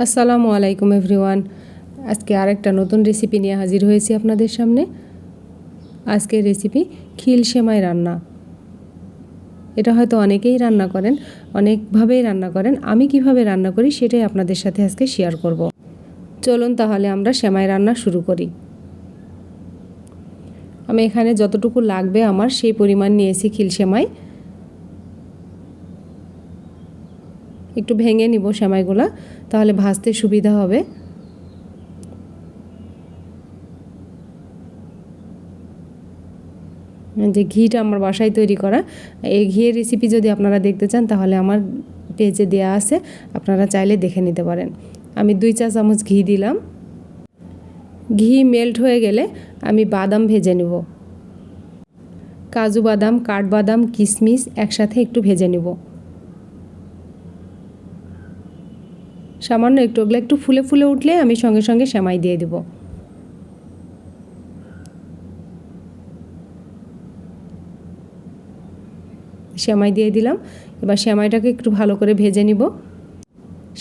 আসসালামু আলাইকুম এভরিওয়ান। আজকে আরেকটা নতুন রেসিপি নিয়ে হাজির হয়েছি আপনাদের সামনে। আজকের রেসিপি খিল সেমাই রান্না। এটা হয়তো অনেকেই রান্না করেন, অনেকভাবেই রান্না করেন। আমি কীভাবে রান্না করি সেটাই আপনাদের সাথে আজকে শেয়ার করব। চলুন তাহলে আমরা সেমাই রান্না শুরু করি। আমি এখানে যতটুকু লাগবে আমার সেই পরিমাণ নিয়েছি খিল সেমাই। একটু ভেঙে নিব সেমাইগুলা, তাহলে ভাজতে সুবিধা হবে। যে ঘিটা আমার বাসায় তৈরি করা, এই ঘিয়ের রেসিপি যদি আপনারা দেখতে চান, তাহলে আমার পেজে দেওয়া আছে, আপনারা চাইলে দেখে নিতে পারেন। আমি দুই চা চামচ ঘি দিলাম। ঘি মেল্ট হয়ে গেলে আমি বাদাম ভেজে নেব। কাজু বাদাম, কাঠবাদাম কিশমিশ একসাথে একটু ভেজে নেব। সামান্য একটু, ওগুলো একটু ফুলে ফুলে উঠলে আমি সঙ্গে সঙ্গে সেমাই দিয়ে দেব। সেমাই দিয়ে দিলাম। এবার সেমাইটাকে একটু ভালো করে ভেজে নিব।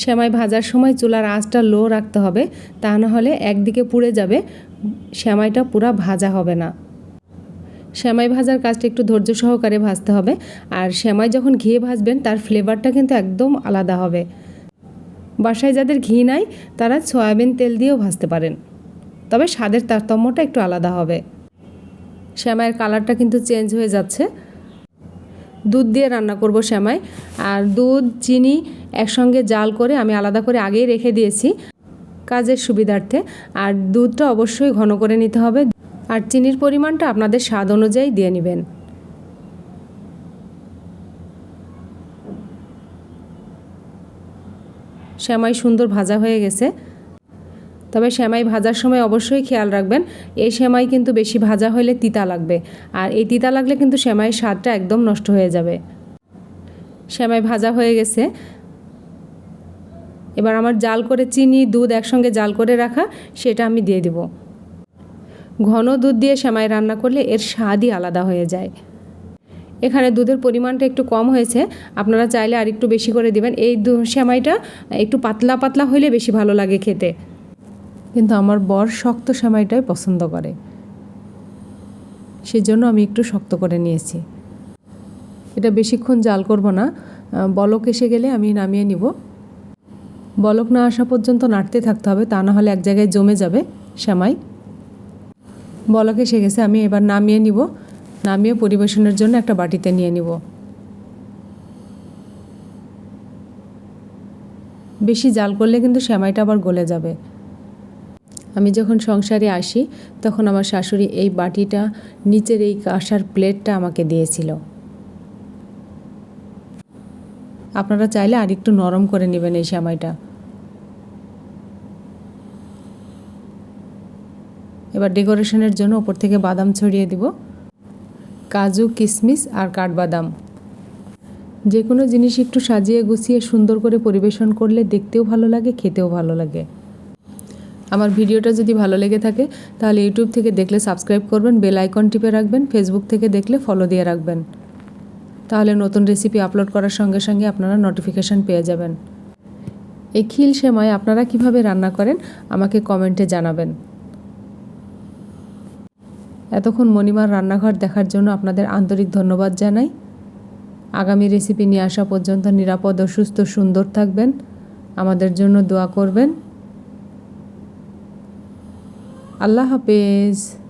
সেমাই ভাজার সময় চুলার আঁচটা লো রাখতে হবে, তা না হলে একদিকে পুড়ে যাবে, সেমাইটা পুরা ভাজা হবে না। সেমাই ভাজার কাজটা একটু ধৈর্য সহকারে ভাজতে হবে, আর সেমাই যখন ঘিয়ে ভাজবেন, তার ফ্লেভারটা কিন্তু একদম আলাদা হবে। বাসায় যাদের ঘি নাই, তারা সয়াবিন তেল দিয়েও ভাজতে পারেন। তবে স্বাদের তারতম্যটা একটু আলাদা হবে। শ্যামাইয়ের কালারটা কিন্তু চেঞ্জ হয়ে যাচ্ছে। দুধ দিয়ে রান্না করব শ্যামাই। আর দুধ, চিনি একসঙ্গে জাল করে আমি আলাদা করে আগেই রেখে দিয়েছি কাজের সুবিধার্থে। আর দুধটা অবশ্যই ঘন করে নিতে হবে। আর চিনির পরিমাণটা আপনাদের স্বাদ অনুযায়ী দিয়ে নেবেন। শ্যামাই সুন্দর ভাজা হয়ে গেছে। তবে শ্যামাই ভাজার সময় অবশ্যই খেয়াল রাখবেন, এই শ্যামাই কিন্তু বেশি ভাজা হলে তিতা লাগবে, আর এই তিতা লাগলে কিন্তু শ্যামাইয়ের স্বাদটা একদম নষ্ট হয়ে যাবে। শ্যামাই ভাজা হয়ে গেছে। এবার আমার জাল করে চিনি, দুধ একসঙ্গে জাল করে রাখা, সেটা আমি দিয়ে দেব। ঘন দুধ দিয়ে শ্যামাই রান্না করলে এর স্বাদই আলাদা হয়ে যায়। এখানে দুধের পরিমাণটা একটু কম হয়েছে। আপনারা চাইলে আর একটু বেশি করে দিবেন। এই দু সেমাইটা একটু পাতলা পাতলা হইলে বেশি ভালো লাগে খেতে। কিন্তু আমার বর শক্ত সেমাইটাই পছন্দ করে। সেজন্য আমি একটু শক্ত করে নিয়েছি। এটা বেশিক্ষণ জাল করব না। বলক এসে গেলে আমি নামিয়ে নিব। বলক না আসা পর্যন্ত নাড়তে থাকতে হবে, তা না হলে এক জায়গায় জমে যাবে সেমাই। বলক এসে গেছে, আমি এবার নামিয়ে নিব। নামিয়ে পরিবেশনের জন্য একটা বাটিতে নিয়ে নিব। বেশি জাল করলে কিন্তু সেমাইটা আবার গলে যাবে। আমি যখন সংসারে আসি, তখন আমার শাশুড়ি এই বাটিটা, নিচের এই কাঁসার প্লেটটা আমাকে দিয়েছিল। আপনারা চাইলে আর একটু নরম করে নেবেন এই সেমাইটা। এবার ডেকোরেশনের জন্য ওপর থেকে বাদাম ছড়িয়ে দিব। কাজু কিশমিশ আর কাঠবাদাম। যে কোনো জিনিস একটু সাজিয়ে গুছিয়ে সুন্দর করে পরিবেশন করলে দেখতেও ভালো লাগে, খেতেও ভালো লাগে। আমার ভিডিওটা যদি ভালো লেগে থাকে, তাহলে ইউটিউব থেকে দেখলে সাবস্ক্রাইব করবেন, বেল আইকন টিপে রাখবেন, ফেসবুক থেকে দেখলে ফলো দিয়ে রাখবেন। তাহলে নতুন রেসিপি আপলোড করার সঙ্গে সঙ্গে আপনারা নোটিফিকেশান পেয়ে যাবেন। এই খিল সেমাই আপনারা কীভাবে রান্না করেন, আমাকে কমেন্টে জানাবেন। এতক্ষণ মণিমার রান্নাঘর দেখার জন্য আপনাদের আন্তরিক ধন্যবাদ জানাই। আগামী রেসিপি নিয়ে আসা পর্যন্ত নিরাপদ ও সুস্থ সুন্দর থাকবেন। আমাদের জন্য দোয়া করবেন। আল্লাহ হাফেজ।